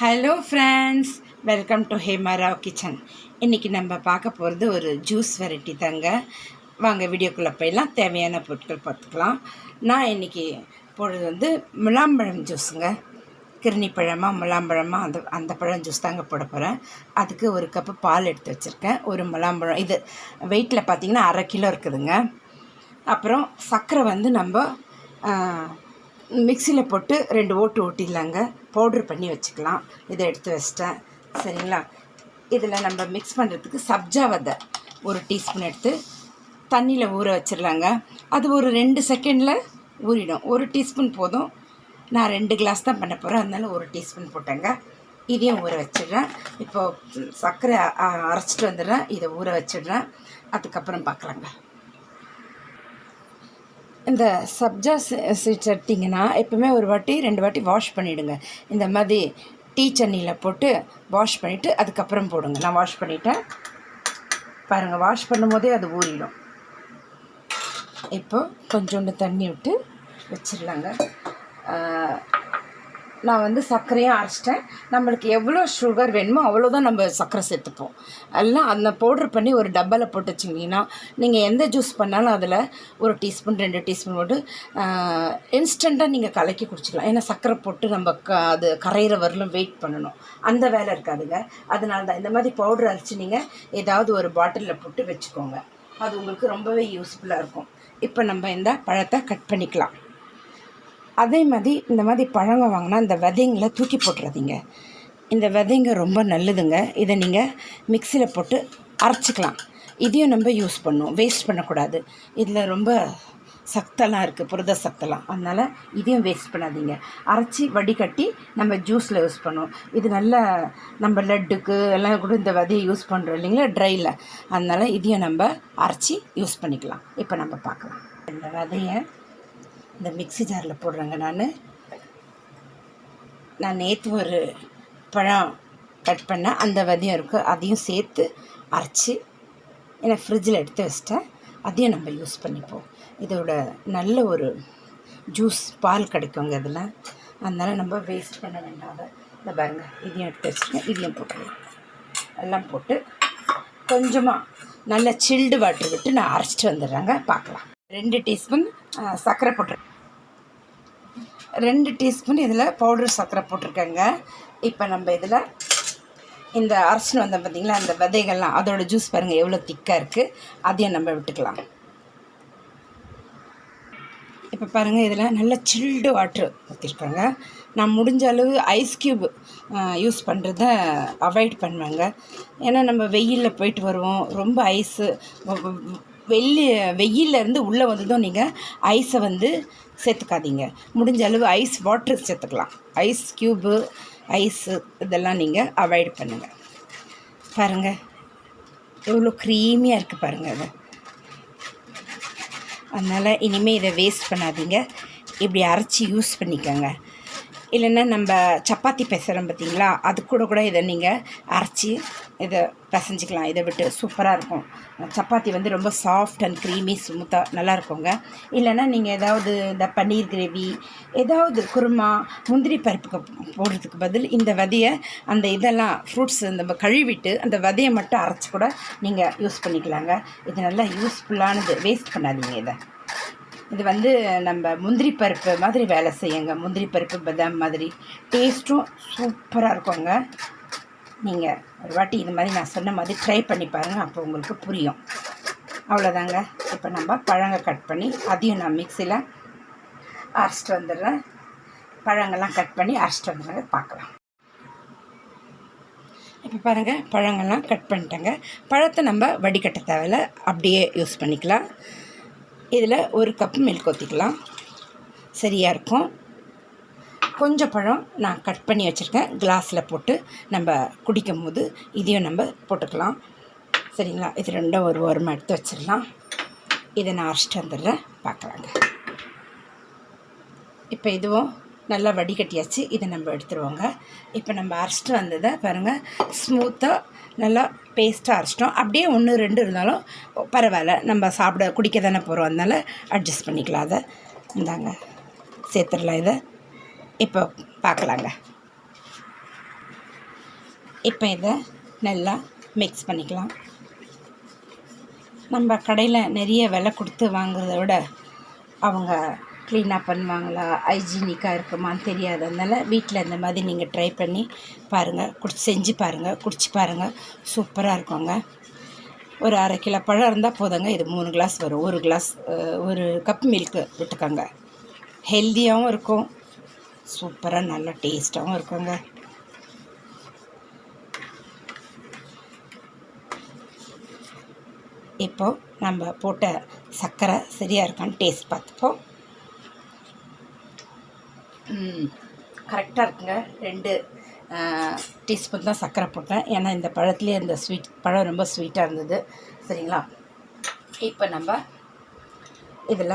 Hello friends welcome to Hemarao kitchen இன்றைக்கி நம்ம பார்க்க போகிறது ஒரு ஜூஸ் வெரைட்டி தாங்க. வாங்க வீடியோக்குள்ளே போயெல்லாம் தேவையான பொருட்கள் பார்த்துக்கலாம். நான் இன்றைக்கி போடுறது வந்து முலாம்பழம் ஜூஸுங்க கிருணி பழமாக முலாம்பழமாக அந்த அந்த பழம் ஜூஸ் தாங்க போட போகிறேன் அதுக்கு ஒரு கப்பு பால் எடுத்து வச்சுருக்கேன். ஒரு முலாம்பழம் இது வெயிட்டில் பார்த்தீங்கன்னா அரை கிலோ இருக்குதுங்க. அப்புறம் சர்க்கரை வந்து நம்ம மிக்சியில் போட்டு ரெண்டு ஓட்டு ஓட்டிடலாங்க. பவுட்ரு பண்ணி வச்சுக்கலாம். இதை எடுத்து வச்சிட்டேன். சரிங்களா? இதில் நம்ம மிக்ஸ் பண்ணுறதுக்கு சப்ஜா விதை ஒரு டீஸ்பூன் எடுத்து தண்ணியில் ஊற வச்சிடலாங்க. அது ஒரு ரெண்டு செகண்டில் ஊறிடும். ஒரு டீஸ்பூன் போதும். நான் ரெண்டு கிளாஸ் தான் பண்ண போகிறேன் அதனால ஒரு டீஸ்பூன் போட்டேங்க. இதையும் ஊற வச்சிடுறேன். இப்போது சர்க்கரை அரைச்சிட்டு வந்துடுறேன். இதை ஊற வச்சிடுறேன். அதுக்கப்புறம் பார்க்கலாங்க. இந்த சப்ஜா சீட்ஸ் எடுத்திங்கன்னா எப்பவுமே ஒரு வாட்டி ரெண்டு வாட்டி வாஷ் பண்ணிவிடுங்க இந்த மாதிரி டீ சன்னியில் போட்டு வாஷ் பண்ணிவிட்டு அதுக்கப்புறம் போடுங்க. நான் வாஷ் பண்ணிட்டேன். பாருங்கள் வாஷ் பண்ணும்போதே அது ஊறிடும். இப்போ கொஞ்சோண்டு தண்ணி விட்டு வச்சிடலாங்க. நான் வந்து சர்க்கரையும் அரைச்சிட்டேன். நம்மளுக்கு எவ்வளோ சுகர் வேணுமோ அவ்வளோதான் நம்ம சர்க்கரை சேர்த்துப்போம். எல்லாம் அந்த பவுடர் பண்ணி ஒரு டப்பாவில் போட்டு வச்சிங்கன்னா நீங்கள் எந்த ஜூஸ் பண்ணாலும் அதில் ஒரு டீஸ்பூன் ரெண்டு டீஸ்பூன் போட்டு இன்ஸ்டண்ட்டாக நீங்கள் கலக்கி குடிச்சிக்கலாம். ஏன்னா சர்க்கரை போட்டு நம்ம க அது கரையிற வரலும் வெயிட் பண்ணணும். அந்த வேலை இருக்காதுங்க. அதனால தான் இந்த மாதிரி பவுடர் அரைச்சி நீங்கள் ஏதாவது ஒரு பாட்டிலில் போட்டு வச்சுக்கோங்க. அது உங்களுக்கு ரொம்பவே யூஸ்ஃபுல்லாக இருக்கும். இப்போ நம்ம இந்த பழத்தை கட் பண்ணிக்கலாம். அதே மாதிரி இந்த மாதிரி பழங்க வாங்கினா இந்த விதைங்களை தூக்கி போட்டுறாதீங்க. இந்த விதைங்க ரொம்ப நல்லதுங்க. இதை நீங்கள் மிக்சியில் போட்டு அரைச்சிக்கலாம். இதையும் நம்ம யூஸ் பண்ணுவோம். வேஸ்ட் பண்ணக்கூடாது. இதில் ரொம்ப சத்தெல்லாம் இருக்குது புரத சத்தெல்லாம். அதனால் இதையும் வேஸ்ட் பண்ணாதீங்க. அரைச்சி வடிகட்டி நம்ம ஜூஸில் யூஸ் பண்ணுவோம். இது நல்ல நம்ம லட்டுக்கு எல்லாம் கூட இந்த விதையை யூஸ் பண்ணுறோம் இல்லைங்களா? ட்ரையில் அதனால் இதையும் நம்ம அரைச்சி யூஸ் பண்ணிக்கலாம். இப்போ நம்ம பார்க்கலாம். இந்த விதையை இந்த மிக்ஸி ஜாரில் போடுறேங்க நான். நான் நேற்று ஒரு பழம் கட் பண்ணேன். அந்த விதையும் இருக்குது அதையும் சேர்த்து அரைச்சி ஏன்னா ஃப்ரிட்ஜில் எடுத்து வச்சிட்டேன். அதையும் நம்ம யூஸ் பண்ணிப்போம். இதோட நல்ல ஒரு ஜூஸ் பால் கிடைக்குங்க இதில். அதனால் நம்ம வேஸ்ட் பண்ண வேண்டாம். இந்த பாருங்க. இதையும் எடுத்து வச்சுருக்கேன். இதையும் போட்டுருவேன் எல்லாம் போட்டு கொஞ்சமாக நல்லா சில்டு வாட்டர் விட்டு நான் அரைச்சிட்டு வந்துடுறேங்க. பார்க்கலாம். ரெண்டு டீஸ்பூன் சர்க்கரை போட்டு ரெண்டு டீஸ்பூன் இதில் பவுடர் சர்க்கரை போட்டிருக்கேங்க. இப்போ நம்ம இதில் இந்த அரைச்சின்னு வந்தோம் பார்த்திங்களா அந்த விதைகள்லாம் அதோடய ஜூஸ் பாருங்கள் எவ்வளோ திக்காக இருக்குது அதையும் நம்ம விட்டுக்கலாம். இப்போ பாருங்கள் இதில் நல்ல சில்டு வாட்ரு ஊற்றிருக்காங்க நான் முடிஞ்ச அளவு ஐஸ் க்யூப் யூஸ் பண்ணுறத அவாய்ட் பண்ணுவேங்க. ஏன்னா நம்ம வெயிலில் போயிட்டு வருவோம் ரொம்ப ஐஸு வெள்ளி வெயிலேருந்து உள்ளே வந்ததும் நீங்கள் ஐஸை வந்து சேர்த்துக்காதீங்க. முடிஞ்ச அளவு ஐஸ் வாட்டர் சேர்த்துக்கலாம். ஐஸ் க்யூபு ஐஸு இதெல்லாம் நீங்கள் அவாய்ட் பண்ணுங்கள் பாருங்கள் எவ்வளோ க்ரீமியாக இருக்குது பாருங்கள் அது. அதனால் இனிமேல் இதை வேஸ்ட் பண்ணாதீங்க. இப்படி அரைச்சி யூஸ் பண்ணிக்கோங்க. இல்லைன்னா நம்ம சப்பாத்தி பேசுகிறோம் பார்த்தீங்களா அது கூட கூட இதை நீங்கள் அரைச்சி இதை பிசைஞ்சிக்கலாம். இதை விட்டு சூப்பராக இருக்கும். சப்பாத்தி வந்து ரொம்ப சாஃப்ட் அண்ட் க்ரீமி ஸ்மூத்தாக நல்லா இருக்குங்க. இல்லைன்னா நீங்கள் ஏதாவது இந்த பன்னீர் கிரேவி ஏதாவது குருமா முந்திரி பருப்புக்கு போடுறதுக்கு பதில் இந்த விதையை அந்த இதெல்லாம் ஃப்ரூட்ஸ் நம்ம கழுவிட்டு அந்த விதையை மட்டும் அரைச்சி கூட நீங்கள் யூஸ் பண்ணிக்கலாங்க. இது நல்லா யூஸ்ஃபுல்லானது வேஸ்ட் பண்ணாதீங்க இதை. இது வந்து நம்ம முந்திரி பருப்பு மாதிரி வேலை செய்யுங்க. முந்திரி பருப்பு பதாம் மாதிரி. டேஸ்ட்டும் சூப்பராக இருக்குங்க. நீங்கள் ஒரு வாட்டி இது மாதிரி நான் சொன்ன மாதிரி ட்ரை பண்ணி பாருங்கள் அப்போ உங்களுக்கு புரியும். அவ்வளோதாங்க இப்போ நம்ம பழங்க கட் பண்ணி அதையும் நான் மிக்சியில் அரைச்சிட்டு வந்துடுறேன். பழங்கள்லாம் கட் பண்ணி அரைச்சிட்டு வந்துடுறேங்க பார்க்கலாம். இப்போ பாருங்கள் பழங்கள்லாம் கட் பண்ணிட்டேங்க. பழத்தை நம்ம வடிகட்ட தேவையில்ல. அப்படியே யூஸ் பண்ணிக்கலாம். இதில் ஒரு கப் மில்க் ஊற்றிக்கலாம் சரியாக இருக்கும். கொஞ்சம் பழம் நான் கட் பண்ணி வச்சுருக்கேன். கிளாஸில் போட்டு நம்ம குடிக்கும் போது இதையும் நம்ம போட்டுக்கலாம். சரிங்களா? இது ரெண்டும் ஒரு ஓரமாக எடுத்து வச்சிடலாம். இதை நான் அரைச்சிட்டு வந்துடுறேன். பார்க்கலாங்க. இப்போ இதுவும் நல்லா வடிகட்டியாச்சு. இதை நம்ம எடுத்துருவோங்க. இப்போ நம்ம அரைச்சிட்டு வந்ததை பாருங்கள் ஸ்மூத்தாக நல்லா பேஸ்ட்டாக அரைச்சிட்டோம். அப்படியே ஒன்று ரெண்டு இருந்தாலும் பரவாயில்ல. நம்ம சாப்பிட குடிக்க தானே போகிறோம் அதனால் அட்ஜஸ்ட் பண்ணிக்கலாம் அதை. இந்தாங்க. சேர்த்துடலாம் இதை. இப்போ பார்க்கலாங்க. இப்போ இதை நல்லா மிக்ஸ் பண்ணிக்கலாம். நம்ம கடையில் நிறைய விலை கொடுத்து வாங்குறத விட அவங்க க்ளீனாக பண்ணுவாங்களா? ஹைஜீனிக்காக இருக்குமான்னு தெரியாததுனால வீட்டில் இந்த மாதிரி நீங்கள் ட்ரை பண்ணி பாருங்கள் குடிச்சு செஞ்சு பாருங்கள் குடிச்சு பாருங்கள் சூப்பராக இருக்குங்க. ஒரு அரை கிலோ பழம் இருந்தால் போதுங்க. இது மூணு கிளாஸ் வரும். ஒரு கிளாஸ் ஒரு கப் மில்க்கு விட்டுக்கோங்க. ஹெல்த்தியாகவும் இருக்கும். சூப்பராக நல்லா டேஸ்ட்டாகவும் இருக்குங்க. இப்போ நம்ம போட்ட சர்க்கரை சரியாக இருக்கான்னு டேஸ்ட் பார்த்துப்போம். கரெக்டாக இருக்குங்க. ரெண்டு டீஸ்பூன் தான் சர்க்கரை போட்டேன். ஏன்னா இந்த பழத்துலேயே இந்த ஸ்வீட் பழம் ரொம்ப ஸ்வீட்டாக இருந்தது. சரிங்களா? இப்போ நம்ம இதில்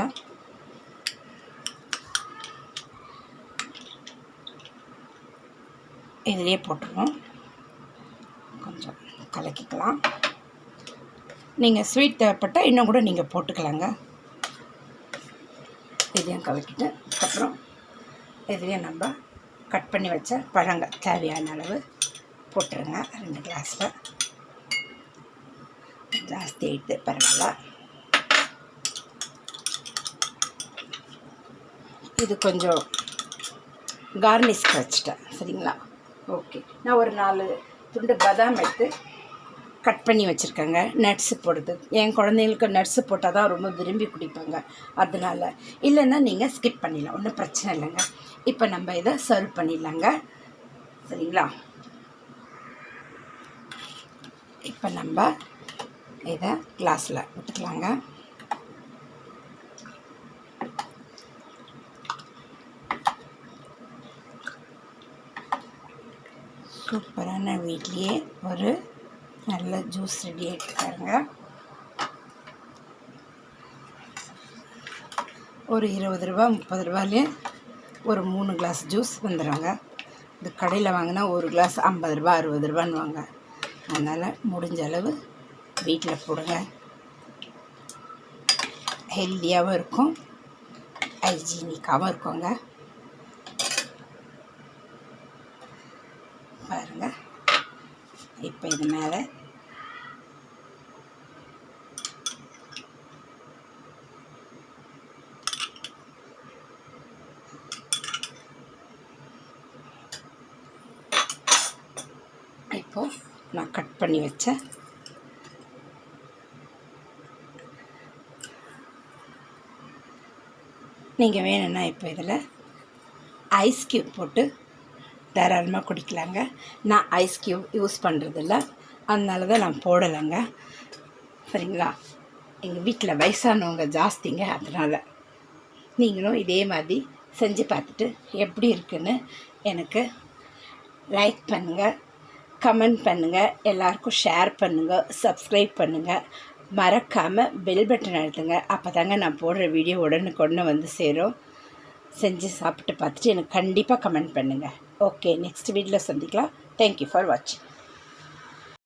இதிலே போட்டுருவோம். கொஞ்சம் கலக்கிக்கலாம். நீங்கள் ஸ்வீட் தேவைப்பட்டால் இன்னும் கூட நீங்கள் போட்டுக்கலாங்க. இதையும் கலக்கிட்டு அப்புறம் இதுலேயும் நம்ம கட் பண்ணி வச்ச பழங்க தேவையான அளவு போட்டுருங்க. ரெண்டு கிளாஸில் ஜாஸ்தி ஆயிடுது பரவாயில்ல. இது கொஞ்சம் கார்னிஷ்க்கு வச்சுட்டேன். சரிங்களா? ஓகே. நான் ஒரு நாலு துண்டு பாதாம் எடுத்து கட் பண்ணி வச்சுருக்கேங்க. நட்ஸு போடுறது. என் குழந்தைங்களுக்கு நட்ஸு போட்டால் தான் ரொம்ப விரும்பி குடிப்பாங்க. அதனால இல்லைன்னா நீங்கள் ஸ்கிப் பண்ணிடலாம். ஒன்றும் பிரச்சனை இல்லைங்க. இப்போ நம்ம இதை சர்வ் பண்ணிடலாங்க. சரிங்களா? இப்போ நம்ம இதை கிளாஸில் விட்டுக்கலாங்க. சூப்பரான வீட்லேயே ஒரு நல்ல ஜூஸ் ரெடி ஆகிட்டு ஒரு இருபது ரூபா முப்பது ரூபாயிலே ஒரு மூணு கிளாஸ் ஜூஸ் வந்துடுவாங்க இந்த கடையில் வாங்கினா ஒரு கிளாஸ் ஐம்பது ரூபா அறுபது ரூபான்னு வாங்க. அதனால் முடிஞ்ச அளவு வீட்டில் போடுங்க. ஹெல்த்தியாகவும் இருக்கும் ஹைஜீனிக்காகவும் இருக்குங்க. பாருங்க. இப்போ இது மேலே. இப்போது நான் கட் பண்ணி வச்ச நீங்கள் வேணும்னா இப்போ இதில் ஐஸ் க்யூப் போட்டு தாராளமாக குடிக்கலாங்க. நான் ஐஸ் க்யூப் யூஸ் பண்ணுறதில்ல அதனால தான் நான் போடலைங்க. சரிங்களா? எங்கள் வீட்டில் வயசானவங்க ஜாஸ்திங்க. அதனால் நீங்களும் இதே மாதிரி செஞ்சு பார்த்துட்டு எப்படி இருக்குன்னு எனக்கு லைக் பண்ணுங்கள் கமெண்ட் பண்ணுங்கள் எல்லாருக்கும் ஷேர் பண்ணுங்கள் சப்ஸ்கிரைப் பண்ணுங்கள் மறக்காமல் பெல் பட்டன் அழுத்துங்க. அப்போ தாங்க நான் போடுற வீடியோ உடனுக்குடனே வந்து சேரும். செஞ்சு சாப்பிட்டு பார்த்துட்டு எனக்கு கண்டிப்பாக கமெண்ட் பண்ணுங்கள் ஓகே நெக்ஸ்ட் வீடியோவில் சந்திக்கலாம். தேங்க்யூ ஃபார் வாட்சிங்